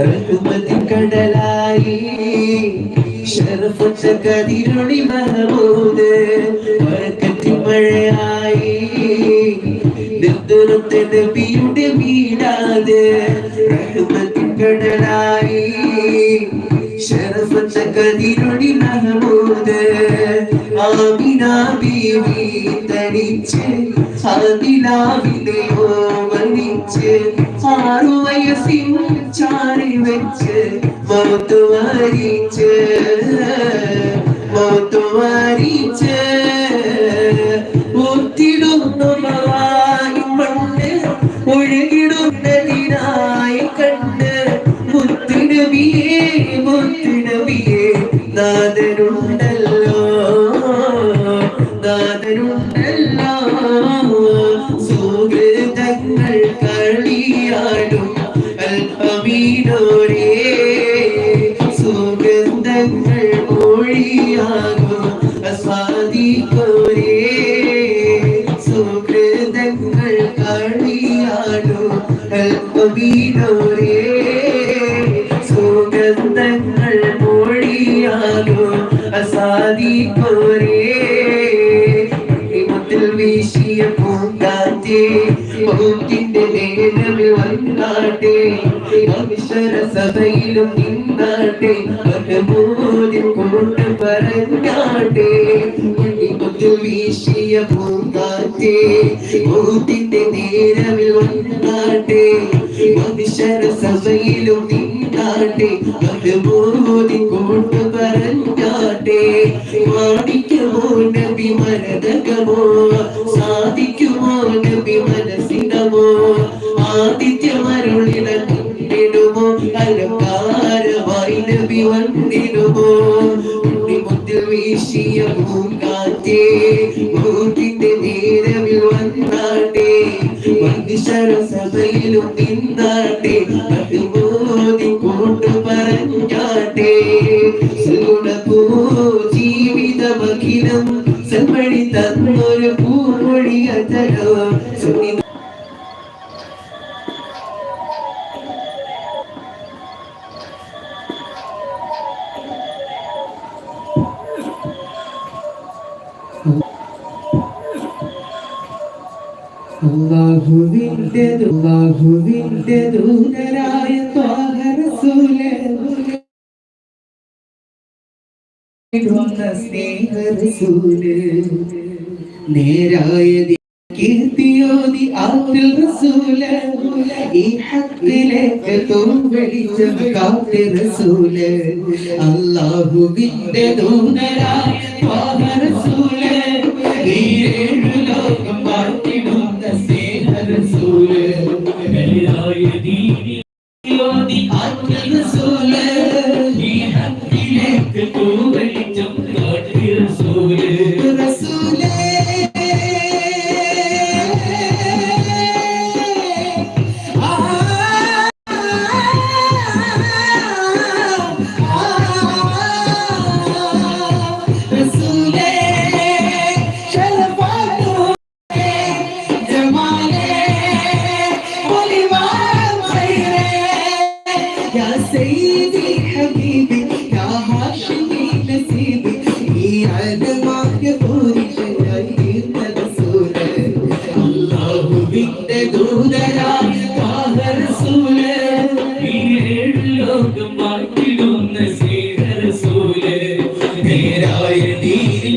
റഹ്മത്തിൻ കടലായി. ഷറഫുറ്റ കതിരൊളി മഹമൂദ്. വഴക്കത്തിൻ മഴയായി. നിർദ്ദുരത്തെ നബിയുടെ വീടാതെ. കടലായി ഷറഫുറ്റ കതിരൊളി മഹമൂദ്. ആമിന ബീവി തനിച്ച് അതിലാവിലെയോ വനിച്ച് ആറു വയസ്സിൽ ചാരി വെച്ച് മൗത്ത് വരിച്ച് മൗത്ത് വരിച്ച്. അൽപമീനോരേ സുഗന്ധങ്ങൾ മൊഴിയാകും അസാദിക്കോരേ മുത്തിൽ വീശിയ പൂങ്കാറ്റേ. മൗത്തിന്റെ നേരമിൽ വന്നാട്ടെ. അവിശ്വര സഭയിലും നിന്നാട്ടെ. മഹമൂദിൻ കൊണ്ട് പറഞ്ഞാട്ടെ. മുത്തിൽ വീശിയ പൂങ്കാറ്റേ. മൗത്തിന്റെ നേരമിൽ വന്നാട്ടെ. അവിശ്വര സഭയിലും നിന്നാട്ടെ മഹമൂദിൻ കൊണ്ട് പറഞ്ഞാട്ടെ മാണിക്കുമോ നബി മരതകമോ സാധിക്കുമോ നബി മനസ്സിനമോ? ആദിത്യമരുളിന കണ്ടിടുമോ അലങ്കാരമായി നബി വന്നിടുമോ? മുത്തിൽ വീശിയ പൂങ്കാറ്റേ മൂട്ടിന്റെ നേരവിൽ വന്നാട്ടേ. സഭയിലും നിന്നാട്ടെ അതുമോദി കൊണ്ട് പറഞ്ഞാട്ടെ. സുഗുണപൂ ജീവിതമഖിലം സൽവഴി തന്നൊരു പൂമൊഴി സുനി അള്ളാഹുവിന്റെ അള്ളാഹുവിന്റെ ദൂതരായ ത്വാഹരസൂലേ സ്നേഹരസൂൽ നേരായ കീർത്തിയോതി ആത്തിൽ റസൂൽ. ഈ ഹത്തിലേക്ക് തോമ്പടിച്ച കാത്തി റസൂൽ. അള്ളാഹുവിന്റെ ദൂതരായ ത്വാഹ റസൂൽ ഈ അല്ലാഹുവിന്റെ ദൂതരായ ഈ ഏഴ് ലോകം മാറ്റിടുന്ന സ്നേഹരസൂൽ നേരായ നീരിൽ